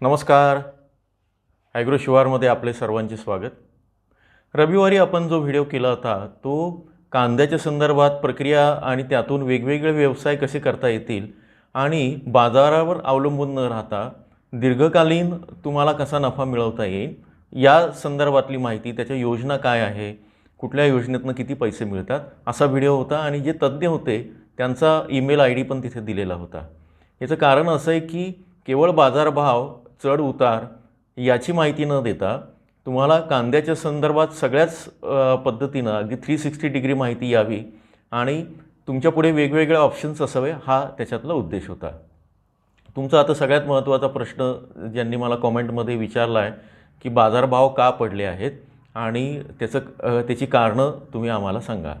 नमस्कार. ॲग्रो शिवारमध्ये आपले सर्वांचे स्वागत. रविवारी आपण जो व्हिडिओ केला होता तो कांद्याच्या संदर्भात प्रक्रिया आणि त्यातून वेगवेगळे व्यवसाय कसे करता येतील आणि बाजारावर अवलंबून न राहता दीर्घकालीन तुम्हाला कसा नफा मिळवता येईल या संदर्भातली माहिती त्याच्या योजना काय आहे कुठल्या योजनेतनं किती पैसे मिळतात असा व्हिडिओ होता आणि जे तज्ज्ञ होते त्यांचा ईमेल आय डी पण तिथे दिलेला होता. याचं कारण असं आहे की केवळ बाजारभाव चढ उतार याची माहिती न देता तुम्हाला कांद्याच्या संदर्भात सगळ्याच पद्धतीनं अगदी थ्री सिक्स्टी डिग्री माहिती यावी आणि तुमच्यापुढे वेगवेगळे ऑप्शन्स असावे हा त्याच्यातला उद्देश होता. तुमचा आता सगळ्यात महत्त्वाचा प्रश्न ज्यांनी मला कॉमेंटमध्ये विचारला आहे की बाजारभाव का पडले आहेत आणि त्याचं त्याची कारणं तुम्ही आम्हाला सांगा.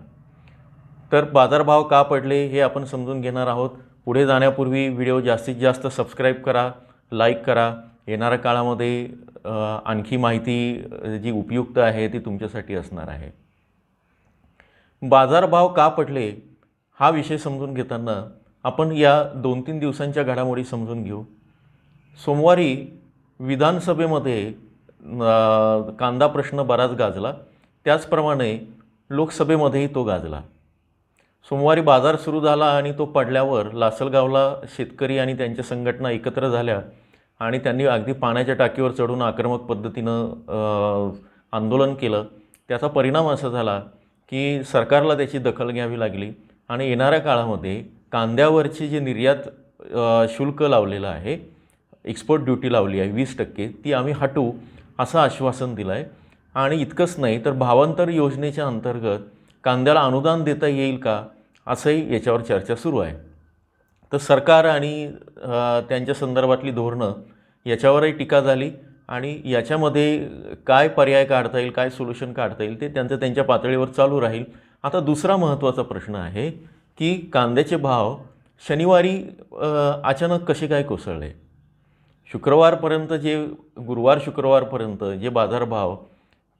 तर बाजारभाव का पडले हे आपण समजून घेणार आहोत. पुढे जाण्यापूर्वी व्हिडिओ जास्तीत जास्त सबस्क्राईब करा. लाईक करा. येणाऱ्या काळामध्ये आणखी माहिती जी उपयुक्त आहे ती तुमच्यासाठी असणार आहे. बाजारभाव का पडले हा विषय समजून घेताना आपण या दोन तीन दिवसांच्या घडामोडी समजून घेऊ. सोमवारी विधानसभेमध्ये कांदा प्रश्न बराच गाजला. त्याचप्रमाणे लोकसभेमध्येही तो गाजला. सोमवारी बाजार सुरू झाला आणि तो पडल्यावर लासलगावला शेतकरी आणि त्यांच्या संघटना एकत्र झाल्या आणि त्यांनी अगदी पाण्याच्या टाकीवर चढून आक्रमक पद्धतीनं आंदोलन केलं. त्याचा परिणाम असा झाला की सरकारला त्याची दखल घ्यावी लागली आणि येणाऱ्या काळामध्ये कांद्यावरची जी निर्यात शुल्क लावलेलं आहे एक्सपोर्ट ड्युटी लावली आहे वीस टक्के ती आम्ही हटवू असं आश्वासन दिलं आहे आणि इतकंच नाही तर भावांतर योजनेच्या अंतर्गत कांद्याला अनुदान देता येईल का? असंही याच्यावर चर्चा सुरू आहे. तर सरकार आणि त्यांच्या संदर्भातली धोरणं याच्यावरही टीका झाली आणि याच्यामध्ये काय पर्याय काढता येईल काय सोल्युशन काढता येईल ते त्यांचं त्यांच्या पातळीवर चालू राहील. आता दुसरा महत्त्वाचा प्रश्न आहे की कांद्याचे भाव शनिवारी अचानक कसे काय कोसळले? शुक्रवारपर्यंत जे गुरुवार शुक्रवारपर्यंत जे बाजारभाव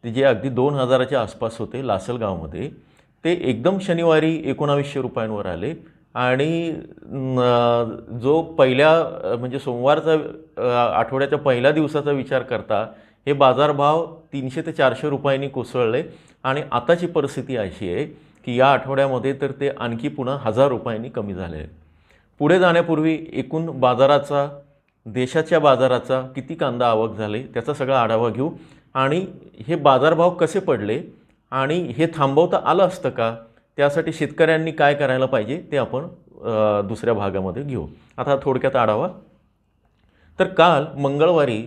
ते जे अगदी दोन हजाराच्या आसपास होते लासलगावमध्ये ते एकदम शनिवारी एकोणावीसशे रुपयांवर आले. आणि जो पहिल्या म्हणजे सोमवारचा आठवड्याच्या पहिल्या दिवसाचा विचार करता हे बाजारभाव तीनशे ते चारशे रुपयांनी कोसळले. आणि आताची परिस्थिती अशी आहे की या आठवड्यामध्ये तर ते आणखी पुन्हा हजार रुपयांनी कमी झाले. आहे पुढे जाण्यापूर्वी एकूण बाजाराचा देशाच्या बाजाराचा किती कांदा आवक झाले त्याचा सगळा आढावा घेऊ. आणि हे बाजारभाव कसे पडले आणि हे थांबवता आलं असतं का? त्यासाठी शेतकऱ्यांनी काय करायला पाहिजे ते आपण दुसऱ्या भागामध्ये घेऊ. आता थोडक्यात आढावा. तर काल मंगळवारी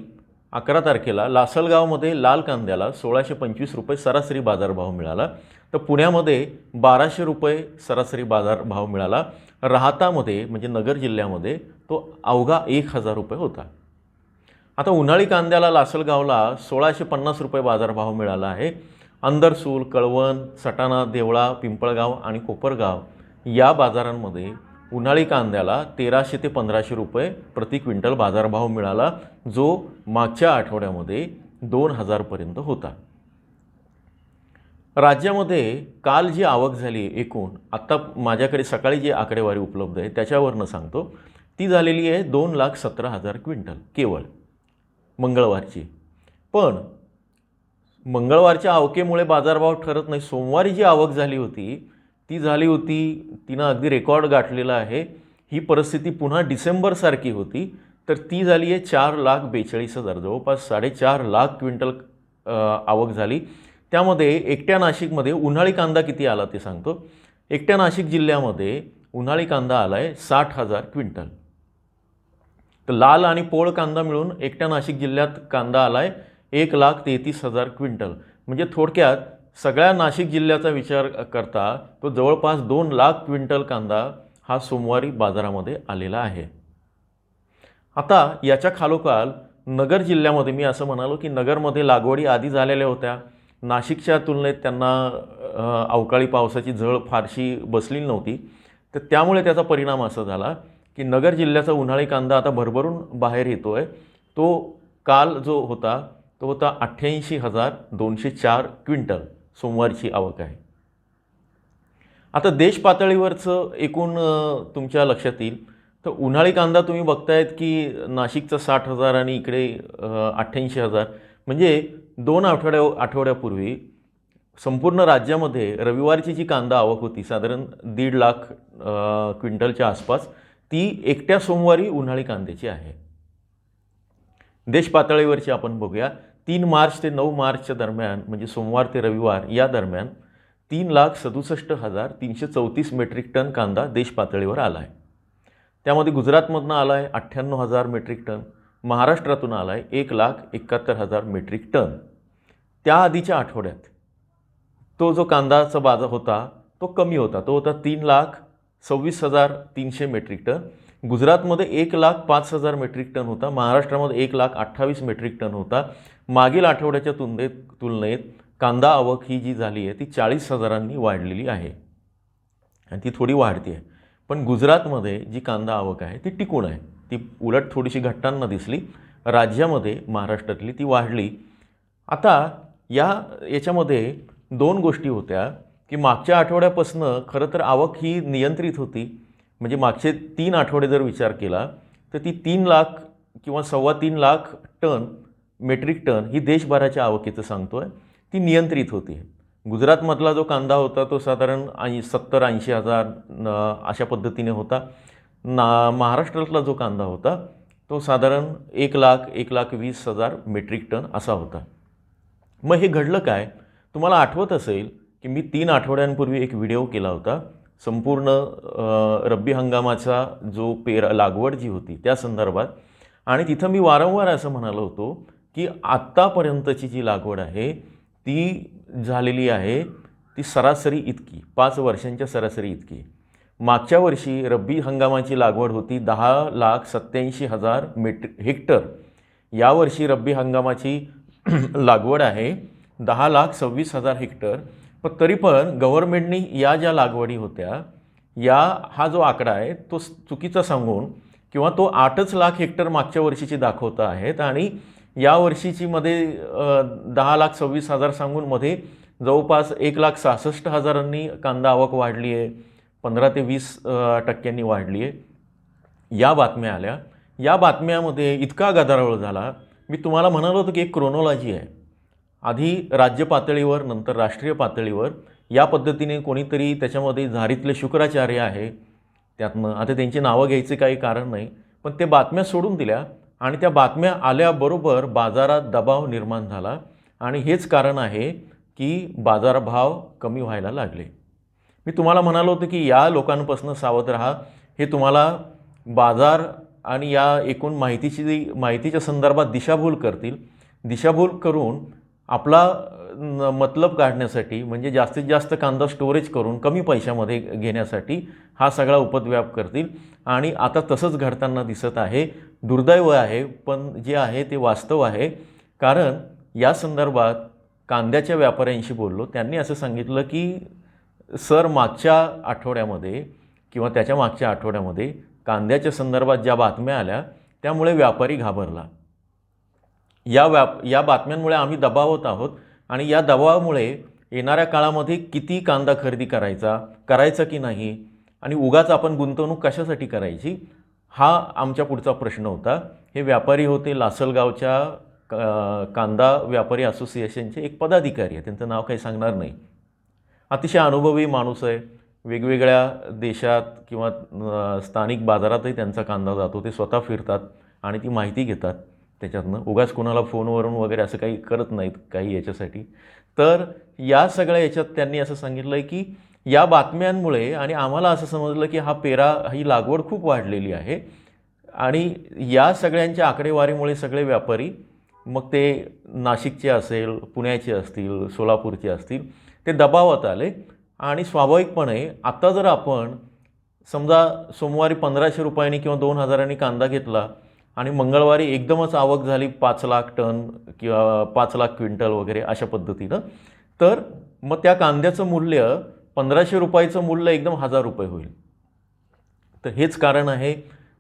अकरा तारखेला लासलगावमध्ये लाल कांद्याला सोळाशे पंचवीस रुपये सरासरी बाजारभाव मिळाला. तर पुण्यामध्ये बाराशे रुपये सरासरी बाजारभाव मिळाला. राहतामध्ये म्हणजे नगर जिल्ह्यामध्ये तो अवघा एक हजार रुपये होता. आता उन्हाळी कांद्याला लासलगावला सोळाशे पन्नास रुपये बाजारभाव मिळाला आहे. अंदरसूल कळवण सटाणा देवळा पिंपळगाव आणि कोपरगाव या बाजारांमध्ये उन्हाळी कांद्याला तेराशे ते पंधराशे रुपये प्रति क्विंटल बाजारभाव मिळाला जो मागच्या आठवड्यामध्ये दोन हजारपर्यंत होता. राज्यामध्ये काल जी आवक झाली एकूण आत्ता माझ्याकडे सकाळी जी आकडेवारी उपलब्ध आहे त्याच्यावरनं सांगतो ती झालेली आहे दोन लाख सतरा हजार क्विंटल केवळ मंगळवारची. पण मंगळवारच्या आवकेमुळे बाजारभाव ठरत नाही. सोमवारी जी आवक झाली होती ती झाली होती तिनं अगदी रेकॉर्ड गाठलेला आहे. ही परिस्थिती पुन्हा डिसेंबरसारखी होती. तर ती झाली आहे चार लाख बेचाळीस हजार. जवळपास साडेचार लाख क्विंटल आवक झाली. त्यामध्ये एकट्या नाशिकमध्ये उन्हाळी कांदा किती आला ते सांगतो. एकट्या नाशिक जिल्ह्यामध्ये उन्हाळी कांदा आला आहे साठ हजार क्विंटल. तर लाल आणि पोळ कांदा मिळून एकट्या नाशिक जिल्ह्यात कांदा आला आहे एक लाख तेहतीस हजार क्विंटल. म्हणजे थोडक्यात सगळ्या नाशिक जिल्ह्याचा विचार करता तो जवळपास दोन लाख क्विंटल कांदा हा सोमवारी बाजारामध्ये आलेला आहे. आता याच्या खालोखाल नगर जिल्ह्यामध्ये मी असं म्हणालो की नगरमध्ये लागवडी आधी झालेल्या होत्या. नाशिकच्या तुलनेत त्यांना अवकाळी पावसाची झळ फारशी बसली नव्हती. तर त्यामुळे त्याचा परिणाम असा झाला की नगर जिल्ह्याचा उन्हाळी कांदा आता भरभरून बाहेर येतो आहे तो काल जो होता तो होता अठ्ठ्याऐंशी हजार दोनशे चार क्विंटल सोमवारची आवक आहे. आता देश पातळीवरचं एकूण तुमच्या लक्षात येईल. तर उन्हाळी कांदा तुम्ही बघतायत की नाशिकचा साठ हजार आणि इकडे अठ्ठ्याऐंशी हजार. म्हणजे दोन आठवड्या आठवड्यापूर्वी संपूर्ण राज्यामध्ये रविवारची जी कांदा आवक होती साधारण दीड लाख क्विंटलच्या आसपास ती एकट्या सोमवारी उन्हाळी कांद्याची आहे. देश पातळीवरची आपण बघूया. तीन मार्च ते नऊ मार्चच्या दरम्यान म्हणजे सोमवार ते रविवार या दरम्यान तीन लाख सदुसष्ट हजार तीनशे चौतीस मेट्रिक टन कांदा देशपातळीवर आला आहे त्यामध्ये गुजरातमधनं आला आहे अठ्ठ्याण्णव हजार मेट्रिक टन महाराष्ट्रातून आला आहे एक लाख एकाहत्तर हजार मेट्रिक टन. त्या आधीच्या आठवड्यात तो जो कांदाचा बाजार होता तो कमी होता. तो होता तीन लाख सव्वीस हजार तीनशे मेट्रिक टन गुजरातमध्ये एक लाख पाच हजार मेट्रिक टन होता. महाराष्ट्रामध्ये एक लाख अठ्ठावीस मेट्रिक टन होता. मागील आठवड्याच्या तुलनेत तुलनेत कांदा आवक ही जी झाली आहे ती चाळीस हजारांनी वाढलेली आहे. आणि ती थोडी वाढती आहे. पण गुजरातमध्ये जी कांदा आवक आहे ती टिकून आहे. ती उलट थोडीशी घटताना दिसली. राज्यामध्ये महाराष्ट्रातली ती वाढली. आता या याच्यामध्ये दोन गोष्टी होत्या. की मागच्या आठवड्यापासनं खरं तर आवक ही नियंत्रित होती. म्हणजे मागचे तीन आठवडे जर विचार केला तर ती तीन लाख किंवा सव्वा तीन लाख टन मेट्रिक टन ही देशभराच्या आवकीचं सांगतो आहे ती नियंत्रित होती. गुजरातमधला जो कांदा होता तो साधारण ऐं सत्तर ऐंशी हजार न- अशा पद्धतीने होता. ना महाराष्ट्रातला जो कांदा होता तो साधारण एक लाख एक लाख वीस हजार मेट्रिक टन असा होता. मग हे घडलं काय? तुम्हाला आठवत असेल की मी तीन आठवड्यांपूर्वी एक व्हिडिओ केला होता. संपूर्ण रब्बी हंगामाचा जो पेर लागवड जी होती त्या संदर्भात. आणि तिथं मी वारंवार असं म्हणालो होतो की आत्तापर्यंतची जी लागवड आहे ती झालेली आहे ती सरासरी इतकी पाच वर्षांच्या सरासरी इतकी. मागच्या वर्षी रब्बी हंगामाची लागवड होती दहा लाख सत्याऐंशी हजार मेट्रि हेक्टर. यावर्षी रब्बी हंगामाची लागवड आहे दहा लाख सव्वीस हजार हेक्टर. पण तरी पण गव्हर्मेंटनी या ज्या लागवडी होत्या या हा जो आकडा आहे तो चुकीचा सांगून किंवा तो आठच लाख हेक्टर मागच्या वर्षीची दाखवता आहेत आणि या वर्षीची मध्ये दहा लाख सव्वीस हजार सांगून मध्ये जवळपास एक लाख सहासष्ट हजारांनी कांदा आवक वाढली आहे पंधरा ते वीस टक्क्यांनी वाढली आहे. या बातम्या आल्या. या बातम्यामध्ये इतका गदारोळ झाला. मी तुम्हाला म्हणालो होतो की एक क्रोनॉलॉजी आहे. आधी राज्य पातळीवर नंतर राष्ट्रीय पातळीवर. या पद्धतीने कोणीतरी त्याच्यामध्ये झारीतले शुक्राचार्य आहे. त्यातनं आता त्यांची नावं घ्यायचे काही कारण नाही पण ते बातम्या सोडून दिल्या आणि त्या बातम्या आल्याबरोबर बाजारात दबाव निर्माण झाला. आणि हेच कारण आहे की बाजारभाव कमी व्हायला लागले. मी तुम्हाला म्हणालो होतो की या लोकांपासून सावध राहा. हे तुम्हाला बाजार आणि या एकूण माहितीची माहितीच्या संदर्भात दिशाभूल करतील. दिशाभूल करून आपला न- मतलब काढण्यासाठी म्हणजे जास्तीत जास्त कांदा स्टोरेज करून कमी पैशामध्ये घेण्यासाठी हा सगळा उपद्व्याप करतील. आणि आता तसंच घडताना दिसत आहे. दुर्दैव आहे पण जे आहे ते वास्तव आहे. कारण या संदर्भात कांद्याच्या व्यापाऱ्यांशी बोललो. त्यांनी असं सांगितलं की सर मागच्या आठवड्यामध्ये किंवा त्याच्या मागच्या आठवड्यामध्ये कांद्याच्या संदर्भात ज्या बातम्या आल्या त्यामुळे व्यापारी घाबरला. या व्याप या बातम्यांमुळे आम्ही दबावत आहोत आणि या दबावामुळे येणाऱ्या काळामध्ये किती कांदा खरेदी करायचा करायचा की नाही आणि उगाच आपण गुंतवणूक कशासाठी करायची हा आमच्या पुढचा प्रश्न होता. हे व्यापारी होते लासलगावच्या कांदा व्यापारी असोसिएशनचे एक पदाधिकारी आहे. त्यांचं नाव काही सांगणार नाही. अतिशय अनुभवी माणूस आहे. वेगवेगळ्या देशात किंवा स्थानिक बाजारातही त्यांचा कांदा जातो. ते स्वतः फिरतात आणि ती माहिती घेतात. त्याच्यातनं उगाच कोणाला फोनवरून वगैरे असं काही करत नाहीत काही याच्यासाठी. तर या सगळ्या याच्यात त्यांनी असं सांगितलं आहे की या बातम्यांमुळे आणि आम्हाला असं समजलं की हा पेरा ही लागवड खूप वाढलेली आहे आणि या सगळ्यांच्या आकडेवारीमुळे सगळे व्यापारी मग ते नाशिकचे असेल पुण्याचे असतील सोलापूरचे असतील ते दबावात आले आणि स्वाभाविकपणे आता जर आपण समजा सोमवारी पंधराशे रुपयांनी किंवा दोन हजारांनी कांदा घेतला आणि मंगळवारी एकदमच आवक झाली पाच लाख टन किंवा पाच लाख क्विंटल वगैरे अशा पद्धतीनं. तर मग त्या कांद्याचं मूल्य पंधराशे रुपयाचं मूल्य एकदम हजार रुपये होईल. तर हेच कारण आहे.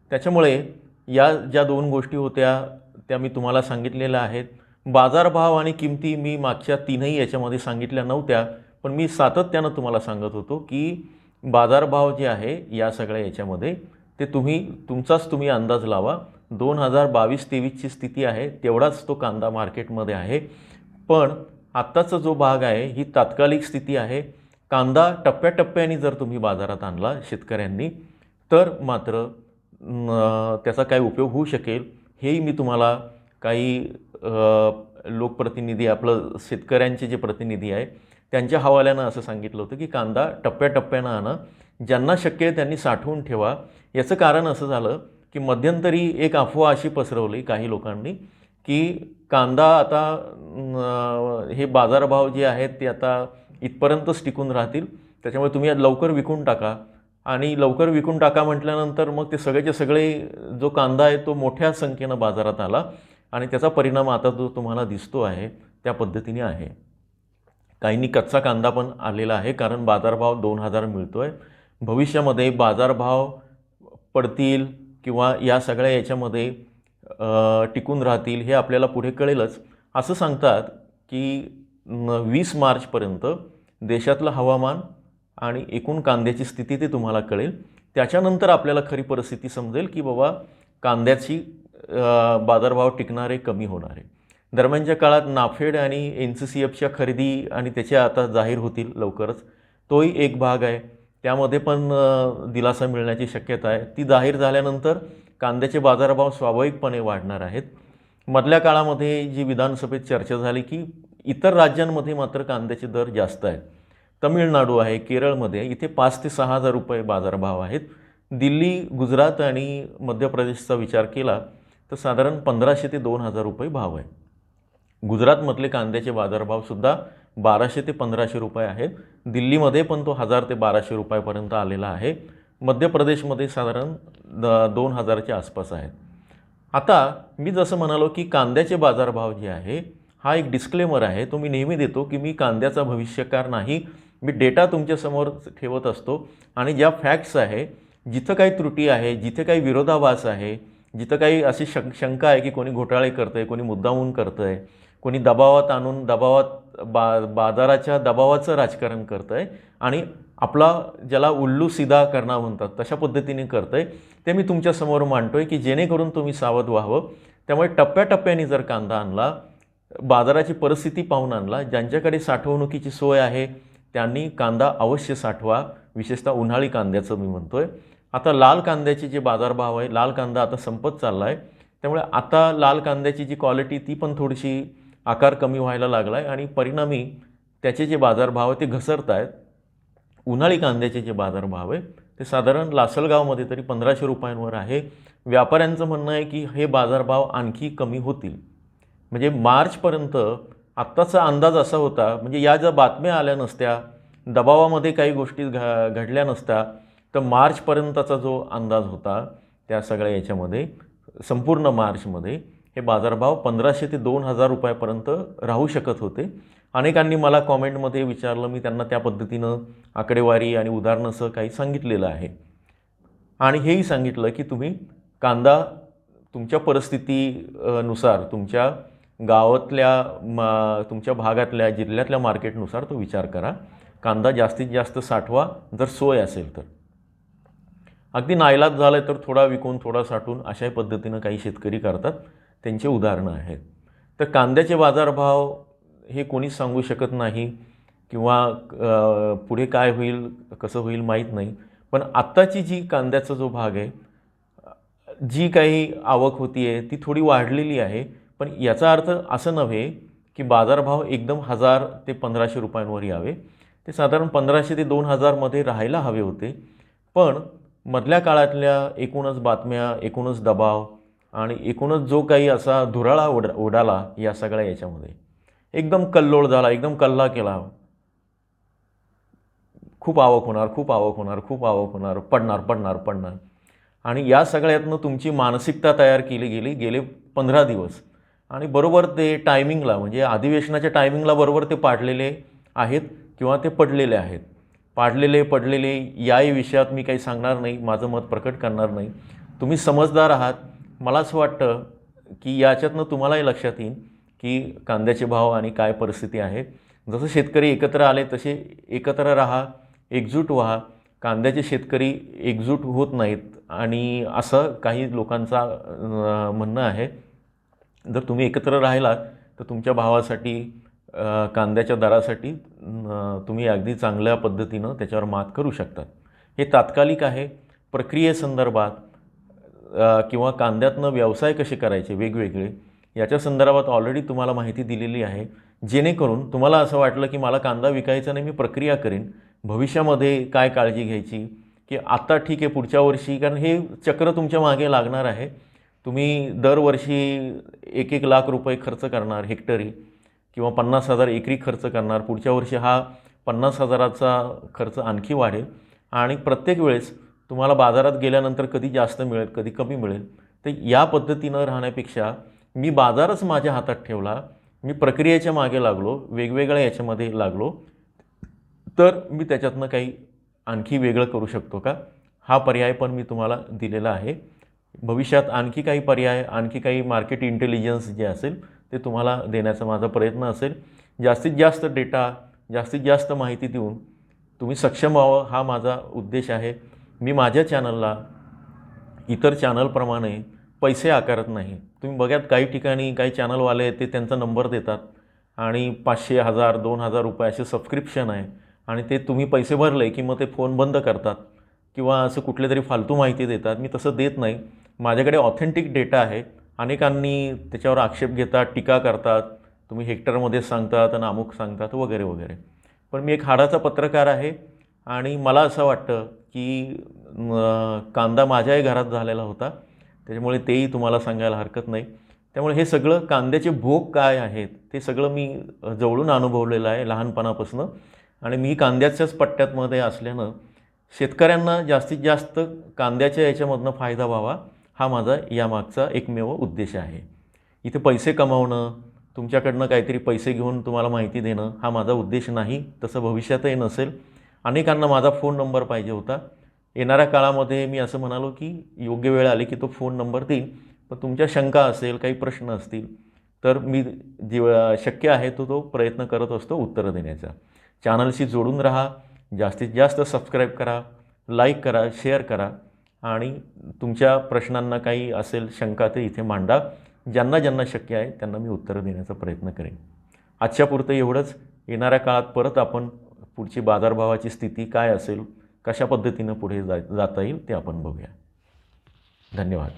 त्याच्यामुळे या ज्या दोन गोष्टी होत्या त्या मी तुम्हाला सांगितलेल्या आहेत. बाजारभाव आणि किमती मी मागच्या तीनही याच्यामध्ये सांगितल्या नव्हत्या पण मी सातत्यानं तुम्हाला सांगत होतो की बाजारभाव जे आहे या सगळ्या याच्यामध्ये ते तुम्ही तुमचाच तुम्ही अंदाज लावा. दोन हजार बावीस तेवीसची स्थिती आहे तेवढाच तो कांदा मार्केटमध्ये आहे. पण आत्ताचा जो भाग आहे ही तात्कालिक स्थिती आहे. कांदा टप्प्याटप्प्याने जर तुम्ही बाजारात आणला शेतकऱ्यांनी तर मात्र त्याचा काय उपयोग होऊ शकेल. हेही मी तुम्हाला काही लोकप्रतिनिधी आपलं शेतकऱ्यांचे जे प्रतिनिधी आहे त्यांच्या हवाल्यानं असं सांगितलं होतं की कांदा टप्प्याटप्प्यानं आणा. ज्यांना शक्य आहे त्यांनी साठवून ठेवा. याचं कारण असं झालं की मध्यंतरी एक अफवा अशी पसरवली काही लोकांनी की कांदा आता हे बाजारभाव जे आहेत ते आता इथपर्यंतच टिकून राहतील. त्याच्यामुळे तुम्ही लवकर विकून टाका. आणि लवकर विकून टाका म्हटल्यानंतर मग ते सगळेचे सगळे जो कांदा आहे तो मोठ्या संख्येनं बाजारात आला आणि त्याचा परिणाम आता जो तुम्हाला दिसतो आहे त्या पद्धतीने आहे. काहींनी कच्चा कांदा पण आलेला आहे कारण बाजारभाव दोन हजार मिळतो आहे भविष्यामध्ये बाजारभाव पडतील किंवा या सगळ्या याच्यामध्ये टिकून राहतील हे आपल्याला पुढे कळेलच. असं सांगतात की वीस मार्चपर्यंत देशातलं हवामान आणि एकूण कांद्याची स्थिती ते तुम्हाला कळेल. त्याच्यानंतर आपल्याला खरी परिस्थिती समजेल की बाबा कांद्याची बाजारभाव टिकणारे कमी होणारे. दरम्यानच्या काळात नाफेड आणि एन सी सी एफच्या खरेदी आणि त्याच्या आता जाहीर होतील लवकरच. तोही एक भाग आहे. त्यामध्ये पण दिलासा मिळण्याची शक्यता आहे. ती जाहीर झाल्यानंतर कांद्याचे बाजारभाव स्वाभाविकपणे वाढणार आहेत. मधल्या काळामध्ये जी विधानसभेत चर्चा झाली की इतर राज्यांमध्ये मात्र कांद्याचे दर जास्त आहेत. तमिळनाडू आहे केरळमध्ये इथे पाच ते सहा हजार रुपये बाजारभाव आहेत. दिल्ली गुजरात आणि मध्य प्रदेशचा विचार केला तर साधारण पंधराशे ते दोन हजार रुपये भाव आहे. गुजरातमधले कांद्याचे बाजारभावसुद्धा बाराशे ते पंधराशे रुपये आहेत. दिल्लीमध्ये पण तो हजार ते बाराशे रुपयापर्यंत आलेला आहे. मध्य प्रदेशमध्ये साधारण द दोन हजारच्या आसपास आहेत. आता मी जसं म्हणालो की कांद्याचे बाजारभाव जे आहे हा एक डिस्क्लेमर आहे. तो मी नेहमी देतो की मी कांद्याचा भविष्यकार नाही. मी डेटा तुमच्यासमोर ठेवत असतो आणि ज्या फॅक्ट्स आहे जिथं काही त्रुटी आहे जिथे काही विरोधाभास आहे जिथं काही अशी शं शंका आहे की कोणी घोटाळे करतं आहे कोणी मुद्दामून करतं आहे कोणी दबावात आणून दबावात बा बाजाराच्या दबावाचं राजकारण करतं आहे आणि आपला ज्याला उल्लू सिधा करणं म्हणतात तशा पद्धतीने करतं आहे ते मी तुमच्यासमोर मांडतो आहे की जेणेकरून तुम्ही सावध व्हावं. त्यामुळे टप्प्याटप्प्याने जर कांदा आणला बाजाराची परिस्थिती पाहून आणला ज्यांच्याकडे साठवणुकीची सोय आहे त्यांनी कांदा अवश्य साठवा विशेषतः उन्हाळी कांद्याचं मी म्हणतो आहे आता लाल कांद्याचे जे बाजारभाव आहे लाल कांदा आता संपत चालला आहे त्यामुळे आता लाल कांद्याची जी क्वालिटी ती पण थोडीशी आकार कमी व्हायला लागला आहे आणि परिणामी त्याचे जे बाजारभाव आहे ते घसरत आहेत उन्हाळी कांद्याचे जे बाजारभाव आहे ते साधारण लासलगावमध्ये तरी पंधराशे रुपयांवर आहे. व्यापाऱ्यांचं म्हणणं आहे की हे बाजारभाव आणखी कमी होतील. म्हणजे मार्चपर्यंत आत्ताचा अंदाज असा होता म्हणजे या ज्या बातम्या आल्या नसत्या दबावामध्ये काही गोष्टी घ घडल्या नसत्या तर मार्चपर्यंतचा जो अंदाज होता त्या सगळ्या याच्यामध्ये संपूर्ण मार्चमध्ये हे बाजारभाव पंधराशे ते दोन हजार रुपयापर्यंत राहू शकत होते. अनेकांनी मला कॉमेंटमध्ये विचारलं मी त्यांना त्या पद्धतीनं आकडेवारी आणि उदाहरणासह काही सांगितलेलं आहे. आणि हेही सांगितलं की तुम्ही कांदा तुमच्या परिस्थितीनुसार तुमच्या गावातल्या तुमच्या भागातल्या जिल्ह्यातल्या मार्केटनुसार तो विचार करा. कांदा जास्तीत जास्त साठवा जर सोय असेल तर. अगदी नाईलाज झालं तर थोडा विकून थोडा साठून अशाही पद्धतीनं काही शेतकरी करतात. त्यांचे उदाहरणं आहेत. तर कांद्याचे बाजारभाव हे कोणीच सांगू शकत नाही किंवा पुढे काय होईल कसं होईल माहीत नाही. पण आत्ताची जी कांद्याचा जो भाग आहे जी काही आवक होती आहे ती थोडी वाढलेली आहे. पण याचा अर्थ असं नव्हे की बाजारभाव एकदम हजार ते पंधराशे रुपयांवर यावे. ते साधारण पंधराशे ते दोन हजारमध्ये राहायला हवे होते. पण मधल्या काळातल्या एकूणच बातम्या एकूणच दबाव आणि एकूणच जो काही असा धुराळा उड उडाला या सगळ्या याच्यामध्ये. एकदम कल्लोळ झाला एकदम कल्ला केला. खूप आवक होणार खूप आवक होणार खूप आवक होणार पडणार पडणार पडणार. आणि या सगळ्यातनं तुमची मानसिकता तयार केली गेली गेले पंधरा दिवस. आणि बरोबर ते टायमिंगला म्हणजे अधिवेशनाच्या टायमिंगला बरोबर ते पाडलेले आहेत किंवा ते पडलेले आहेत. पाडलेले पडलेले याही विषयात मी काही सांगणार नाही माझं मत प्रकट करणार नाही. तुम्ही समजदार आहात. मला असं वाटतं की याच्यातनं तुम्हालाही लक्षात येईल की कांद्याचे भाव आणि काय परिस्थिती आहे. जसं शेतकरी एकत्र आले तसे एकत्र राहा एकजूट व्हा. कांद्याचे शेतकरी एकजूट होत नाहीत. आणि असं काही लोकांचा म्हणणं आहे. जर तुम्ही एकत्र राहिलात तर तुमच्या भावासाठी कांद्याच्या दरासाठी तुम्ही अगदी चांगल्या पद्धतीनं त्याच्यावर मात करू शकतात हे तात्कालिक आहे. प्रक्रियेसंदर्भात संदर्भात किंवा कांद्यातनं व्यवसाय कसे करायचे वेगवेगळे याच्या संदर्भात ऑलरेडी तुम्हाला माहिती दिलेली आहे. जेणेकरून तुम्हाला असं वाटलं की मला कांदा विकायचा नाही मी प्रक्रिया करेन. भविष्यामध्ये काय काळजी घ्यायची? की आता ठीक आहे पुढच्या वर्षी कारण हे चक्र तुमच्या मागे लागणार आहे. तुम्ही दरवर्षी एक एक लाख रुपये खर्च करणार हेक्टरी किंवा पन्नास हजार एकरी खर्च करणार. पुढच्या वर्षी हा पन्नास हजाराचा खर्च आणखी वाढेल. आणि प्रत्येक वेळेस तुम्हाला बाजारात गेल्यानंतर कधी जास्त मिळेल कधी कमी मिळेल तर या पद्धतीनं राहण्यापेक्षा मी बाजारच माझ्या हातात ठेवला. मी प्रक्रियेच्या मागे लागलो वेगवेगळ्या याच्यामध्ये लागलो. तर मी त्याच्यातनं काही आणखी वेगळं करू शकतो का? हा पर्याय पण मी तुम्हाला दिलेला आहे. भविष्यात आणखी काही पर्याय आणखी काही मार्केट इंटेलिजन्स जे असेल ते तुम्हाला देण्याचा माझा प्रयत्न असेल. जास्तीत जास्त डेटा जास्तीत जास्त माहिती देऊन तुम्ही सक्षम व्हावं हा माझा उद्देश आहे. मी माझ्या चॅनलला इतर चॅनलप्रमाणे पैसे आकारत नाही. तुम्ही बघात काही ठिकाणी काही चॅनलवाले ते त्यांचा नंबर देतात आणि पाचशे हजार दोन हजार रुपये असे सबस्क्रिप्शन आहे आणि ते तुम्ही पैसे भरले की मग ते फोन बंद करतात किंवा असं कुठले तरी फालतू माहिती देतात. मी तसं देत नाही. माझ्याकडे ऑथेंटिक डेटा आहे. अनेकांनी त्याच्यावर आक्षेप घेतात टीका करतात तुम्ही हेक्टरमध्ये सांगतात आणि अमुक सांगतात वगैरे वगैरे. पण मी एक हाडाचा पत्रकार आहे. आणि मला असं वाटतं की कांदा माझ्याही घरात झालेला होता. त्याच्यामुळे तेही तुम्हाला सांगायला हरकत नाही. त्यामुळे हे सगळं कांद्याचे भोग काय आहेत ते सगळं मी जवळून अनुभवलेलं आहे लहानपणापासून. आणि मी कांद्याच्याच पट्ट्यातमध्ये असल्यानं शेतकऱ्यांना जास्तीत जास्त कांद्याच्या याच्यामधनं फायदा व्हावा हा माझा यामागचा एकमेव उद्देश आहे. इथे पैसे कमावणं तुमच्याकडनं काहीतरी पैसे घेऊन तुम्हाला माहिती देणं हा माझा उद्देश नाही. तसं भविष्यातही नसेल. अनेकांना माझा फोन नंबर पाहिजे होता. येणाऱ्या काळामध्ये मी असं म्हणालो की योग्य वेळ आली की तो फोन नंबर देईन. पण तुमच्या शंका असेल काही प्रश्न असतील तर मी जी शक्य आहे तो तो प्रयत्न करत असतो उत्तरं देण्याचा. चॅनलशी जोडून राहा जास्तीत जास्त सबस्क्राईब करा लाईक करा शेअर करा आणि तुमच्या प्रश्नांना काही असेल शंका ते इथे मांडा. ज्यांना ज्यांना शक्य आहे त्यांना मी उत्तरं देण्याचा प्रयत्न करेन. आजच्यापुरतं एवढंच. येणाऱ्या काळात परत आपण पुढची बाजारभावाची स्थिती काय असेल कशा पद्धतीनं पुढे जा जाता येईल ते आपण बघूया. धन्यवाद.